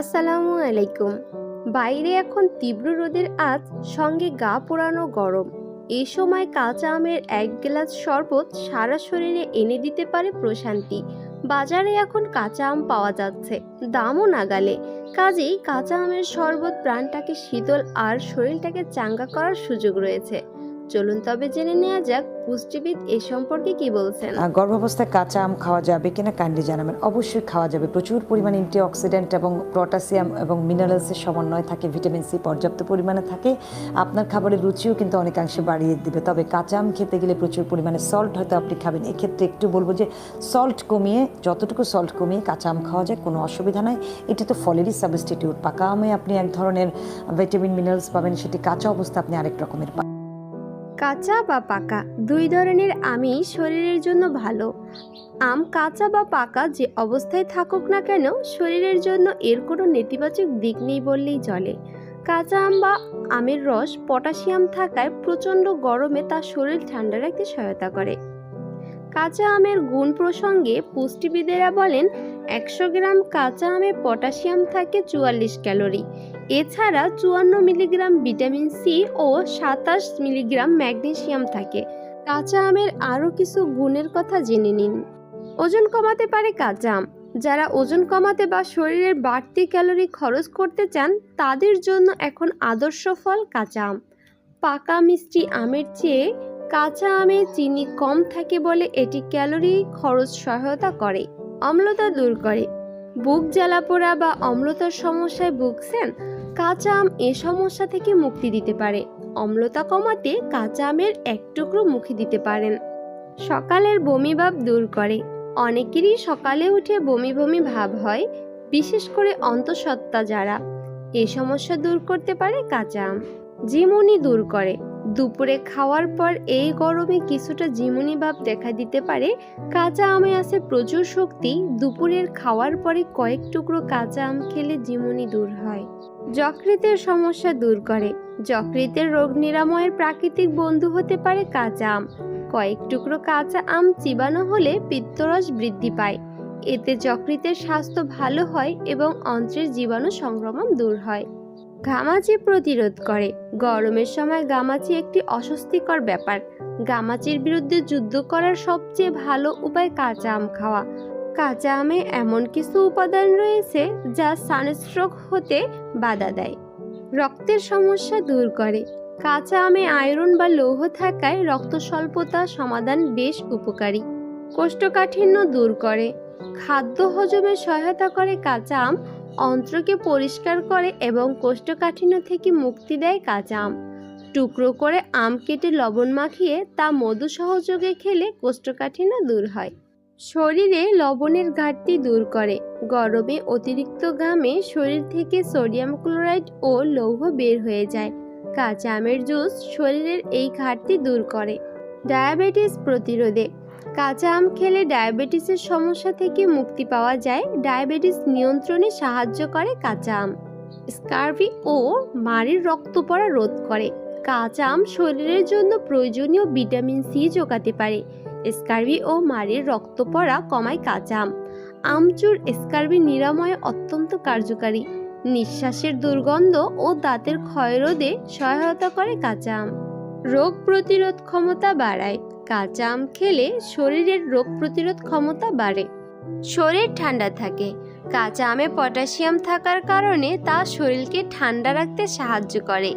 আসসালামু আলাইকুম। বাইরে এখন তীব্র রোদের আজ সঙ্গে গা পোড়ানো গরম। এই সময় কাঁচা আমের এক গ্লাস শরবত সারা শরীরে এনে দিতে পারে প্রশান্তি। বাজারে এখন কাঁচা আম পাওয়া যাচ্ছে, দামও নাগালে। কাজেই কাঁচা আমের শরবত প্রাণটাকে শীতল আর শরীরটাকে চাঙ্গা করার সুযোগ রয়েছে। চলুন তবে জেনে নেওয়া যাক পুষ্টিবিদ এ সম্পর্কে কি বলছেন। গর্ভাবস্থায় কাঁচা আম খাওয়া যাবে কিনা কাইন্ডলি জানাবেন অবশ্যই খাওয়া যাবে। প্রচুর পরিমাণে অ্যান্টিঅক্সিডেন্ট এবং পটাশিয়াম এবং মিনারেলসের সমন্বয় থাকে ভিটামিন সি পর্যাপ্ত পরিমাণে থাকে। আপনার খাবারের রুচিও কিন্তু অনেকাংশে বাড়িয়ে দিবে। তবে কাঁচা আম খেতে গেলে প্রচুর পরিমাণে সল্ট হয়তো আপনি খাবেন। এক্ষেত্রে একটু বলব যে সল্ট কমিয়ে, যতটুকু সল্ট কমিয়ে কাঁচা আম খাওয়া যায়, কোনো অসুবিধা নাই। এটি তো ফলেরই সাবস্টিটিউট পাকা আমে আপনি এক ধরনের ভিটামিন মিনারেলস পাবেন, সেটি কাঁচা অবস্থা আপনি আরেক রকমের পাবেন। কাঁচা বা পাকা, দুই ধরনের আমই শরীরের জন্য ভালো। আম কাঁচা বা পাকা যে অবস্থায় থাকুক না কেন, শরীরের জন্য এর কোনো নেতিবাচক দিক নেই বললেই চলে। কাঁচা আম বা আমের রস পটাশিয়াম থাকায় প্রচণ্ড গরমে তা শরীর ঠান্ডা রাখতে সহায়তা করে। কাঁচা আমের গুণ প্রসঙ্গে পুষ্টিবিদেরা বলেন, একশো গ্রাম কাঁচা আমে পটাশিয়াম থাকে চুয়াল্লিশ ক্যালোরি। এছাড়া চুয়ান্ন মিলিগ্রাম ভিটামিন সি ও সাতাশ মিলিগ্রাম ম্যাগনেশিয়াম থাকে। কাঁচা আমের আরও কিছু গুণের কথা জেনে নিন। ওজন কমাতে পারে কাঁচা আম। যারা ওজন কমাতে বা শরীরের বাড়তি ক্যালোরি খরচ করতে চান, তাদের জন্য এখন আদর্শ ফল কাঁচা আম। পাকা মিষ্টি আমের চেয়ে কাঁচা আমে চিনি কম থাকে বলে এটি ক্যালোরি খরচ সহায়তা করে। অম্লতা দূর করে। বুক জ্বালা পোড়া বা অম্লতার সমস্যায় ভুগছেন? কাঁচা আম এ সমস্যা থেকে মুক্তি দিতে পারে। অম্লতা কমাতে কাঁচা আমের এক টুকরো মুখে দিতে পারেন। সকালের বমি ভাব দূর করে। অনেকেরই সকালে উঠে বমি বমি ভাব হয়, বিশেষ করে অন্তঃসত্ত্বা যারা। এ সমস্যা দূর করতে পারে কাঁচা আম। জিমুনি দূর করে। দুপুরে খাওয়ার পর এই গরমে কিছুটা জিমুনি ভাব দেখা দিতে পারে। কাঁচা আমে আছে প্রচুর শক্তি। দুপুরের খাওয়ার পরে কয়েক টুকরো কাঁচা আম খেলে জিমুনি দূর হয়। যকৃতের সমস্যা দূর করে। যকৃতের রোগ নিরাময়ের প্রাকৃতিক বন্ধু হতে পারে কাঁচা আম। কয়েক টুকরো কাঁচা আম চিবানো হলে পিত্তরস বৃদ্ধি পায়। এতে যকৃতের স্বাস্থ্য ভালো হয় এবং অন্ত্রের জীবাণু সংক্রমণ দূর হয়। ঘামাচি প্রতিরোধ করে। গরমের সময় গামাচি একটি অস্বস্তিকর ব্যাপার। গামাচির বিরুদ্ধে যুদ্ধ করার সবচেয়ে ভালো উপায় কাঁচা আম খাওয়া। কাঁচা আমে এমন কিছু উপাদান রয়েছে যা সানস্ট্রোক হতে বাধা দেয়। রক্তের সমস্যা দূর করে। কাঁচা আমে আয়রন বা লৌহ থাকায় রক্ত স্বল্পতা সমাধান বেশ উপকারী। কোষ্ঠকাঠিন্য দূর করে। খাদ্য হজমে সহায়তা করে কাঁচা আম অন্ত্রকে পরিষ্কার করে এবং কোষ্ঠকাঠিন্য থেকে মুক্তি দেয় কাঁচা আম টুকরো করে আম কেটে লবণ মাখিয়ে তা মধু সহযোগে খেলে কোষ্ঠকাঠিন্য দূর হয়। শরীরে লবণের ঘাটতি দূর করে। গরমে অতিরিক্ত ঘামে শরীর থেকে সোডিয়াম ক্লোরাইড ও লৌহ বের হয়ে যায়। কাঁচা আমের জুস শরীরের এই ঘাটতি দূর করে। ডায়াবেটিস প্রতিরোধে কাঁচা আম খেলে ডায়াবেটিসের সমস্যা থেকে মুক্তি পাওয়া যায়। ডায়াবেটিস নিয়ন্ত্রণে সাহায্য করে কাঁচা আম। স্কার্ভি ও মাড়ির রক্ত পড়া রোধ করে। কাঁচা আম শরীরের জন্য প্রয়োজনীয় ভিটামিন সি যোগাতে পারে। স্কার্ভি ও মাড়ির রক্ত পড়া কমায় কাঁচা আম। আমচুর স্কার্ভি নিরাময়ে অত্যন্ত কার্যকারী। নিঃশ্বাসের দুর্গন্ধ ও দাঁতের ক্ষয়রোধে সহায়তা করে কাঁচা আম। রোগ প্রতিরোধ ক্ষমতা বাড়ায়। কাঁচা আম খেলে শরীরের রোগ প্রতিরোধ ক্ষমতা বাড়ে। শরীর ঠান্ডা থাকে। কাঁচা আমে পটাশিয়াম থাকার কারণে তা শরীরকে ঠান্ডা রাখতে সাহায্য করে।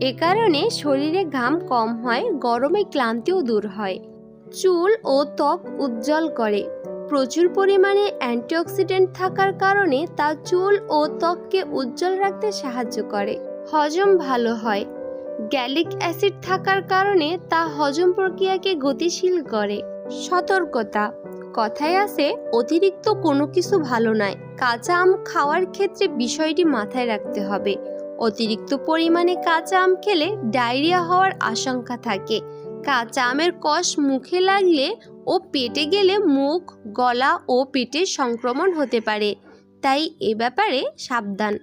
এ কারণে শরীরে ঘাম কম হয়, গরমে ক্লান্তিও দূর হয়। চুল ও ত্বক উজ্জ্বল করে। প্রচুর পরিমাণে অ্যান্টিঅক্সিডেন্ট থাকার কারণে তা চুল ও ত্বককে উজ্জ্বল রাখতে সাহায্য করে। হজম ভালো হয়। গ্যালিক অ্যাসিড থাকার কারণে তা হজম প্রক্রিয়াকে গতিশীল করে। সতর্কতা। কথায় আছে, অতিরিক্ত কোনো কিছু ভালো নয়। কাঁচা আম খাওয়ার ক্ষেত্রে বিষয়টি মাথায় রাখতে হবে। অতিরিক্ত পরিমাণে কাঁচা আম খেলে ডায়রিয়া হওয়ার আশঙ্কা থাকে। কাঁচা আমের কষ মুখে লাগলে ও পেটে গেলে মুখ, গলা ও পেটে সংক্রমণ হতে পারে। তাই এ ব্যাপারে সাবধান।